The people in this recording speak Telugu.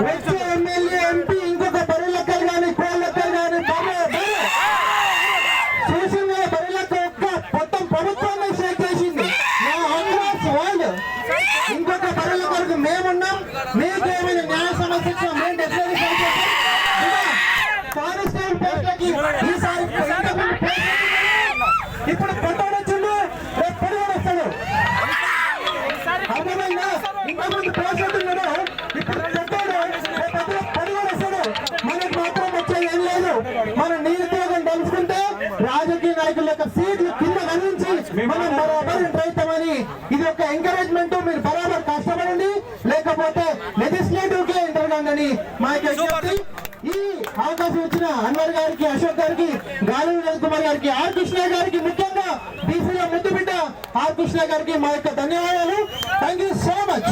వచ్చే ఎమ్మెల్యే ఎంపీ ఇంకొక బరి లెక్కలు కానీ కోళ్ళ లెక్కలు కానీ చూసిన బరిలకు ఒక్క మొత్తం ప్రభుత్వాన్ని షేక్ చేసింది. వాళ్ళు. ఇంకొక కొరకు మేమున్నాం. మీకేమైనా న్యాయ సమస్య మేము డెఫినెట్లీ కానిస్టేబుల్ పోస్టులకి ఈసారి ఇప్పుడు కొత్తవాడు వచ్చిండు రేపు పొడివాడు వస్తాడు. అర్థమైందా? ఇంతకుముందు పోస్టులు ఉన్నాడు ఇప్పుడు లేదు మన నిరుద్యోగం తెలుసుకుంటే రాజకీయ నాయకుల యొక్క సీట్లు కింద గమనించి మనం బరాబర్ రైతామని ఇది ఒక ఎంకరేజ్మెంట్ మీరు బరాబర్ కష్టపడండి. లేకపోతే లెజిస్లేటివ్కి ఎంటర్ కాండి మా. ఈ అవకాశం ఇచ్చిన అన్వర్ గారికి అశోక్ గారికి గాలి కుమార్ గారికి ఆర్ కృష్ణ గారికి ముఖ్యంగా బీసీలో ముద్దు బిడ్డ ఆర్ కృష్ణ గారికి మా యొక్క ధన్యవాదాలు. Thank you so much